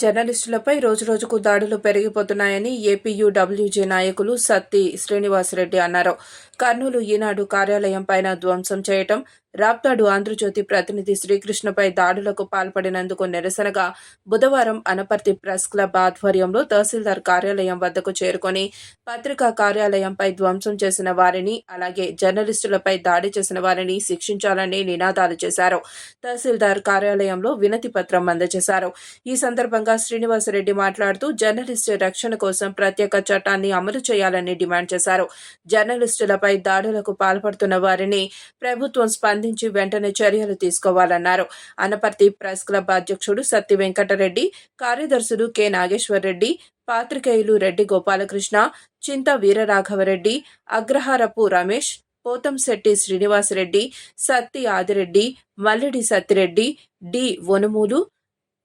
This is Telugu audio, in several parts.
జర్నలిస్టులపై రోజురోజుకు దాడులు పెరిగిపోతున్నాయని ఏపీయూడబ్ల్యూజీ నాయకులు సత్తి శ్రీనివాసరెడ్డి అన్నారు. కర్నూలు ఈనాడు కార్యాలయం పైన ధ్వంసం చేయటం రాప్తాడు ఆంధ్రజ్యోతి ప్రతినిధి శ్రీకృష్ణపై దాడులకు పాల్పడినందుకు నిరసనగా బుధవారం అనపర్తి ప్రెస్ క్లబ్ ఆధ్వర్యంలో తహసీల్దార్ కార్యాలయం వద్దకు చేరుకొని పత్రికా కార్యాలయంపై ధ్వంసం చేసిన వారిని అలాగే జర్నలిస్టులపై దాడి చేసిన వారిని శిక్షించాలని నినాదాలు చేశారు. తహసీల్దార్ కార్యాలయంలో వినతి పత్రం అందజేశారు. ఈ సందర్భంగా శ్రీనివాసరెడ్డి మాట్లాడుతూ జర్నలిస్టు రక్షణ కోసం ప్రత్యేక చట్టాన్ని అమలు చేయాలని డిమాండ్ చేశారు. జర్నలిస్టులపై దాడులకు పాల్పడుతున్న వారిని ప్రభుత్వం స్పందించి వెంటనే చర్యలు తీసుకోవాలన్నారు. అనపర్తి ప్రెస్ క్లబ్ అధ్యక్షుడు సత్తి వెంకటరెడ్డి కార్యదర్శులు కె. నాగేశ్వర్ రెడ్డి పాత్రికేయులు రెడ్డి గోపాలకృష్ణ చింత వీరరాఘవరెడ్డి అగ్రహారపు రమేష్ పోతంశెట్టి శ్రీనివాసరెడ్డి సత్తి ఆదిరెడ్డి మల్లెడి సత్తిరెడ్డి డి. వనుమూలు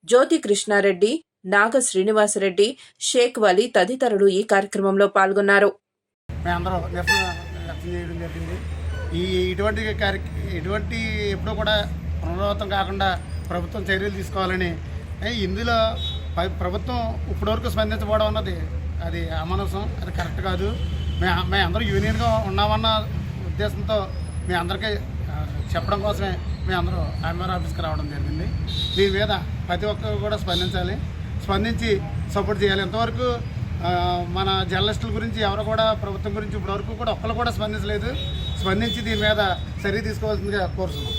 జ్యోతి కృష్ణారెడ్డి నాగ శ్రీనివాసరెడ్డి షేక్ వలి తదితరులు ఈ కార్యక్రమంలో పాల్గొన్నారు. జరిగింది. ఈ ఇటువంటి ఇటువంటి ఎప్పుడూ కూడా పునరావృతం కాకుండా ప్రభుత్వం చర్యలు తీసుకోవాలని ఇందులో ప్రభుత్వం ఇప్పటివరకు స్పందించబోవడం అన్నది అది అమానుసం అది కరెక్ట్ కాదు. మే మేము అందరూ యూనియన్గా ఉన్నామన్న ఉద్దేశంతో మీ అందరికీ చెప్పడం కోసమే మేము అందరూ ఎంఆర్ ఆఫీస్కి రావడం జరిగింది. దీని మీద ప్రతి ఒక్కరు కూడా స్పందించాలి. స్పందించి సపోర్ట్ చేయాలి. ఇంతవరకు మన జర్నలిస్టుల గురించి ఎవరు కూడా ప్రభుత్వం గురించి ఇప్పటివరకు కూడా ఒక్కరు కూడా స్పందించలేదు. స్పందించి దీని మీద చర్య తీసుకోవాల్సిందిగా కోరుతున్నాం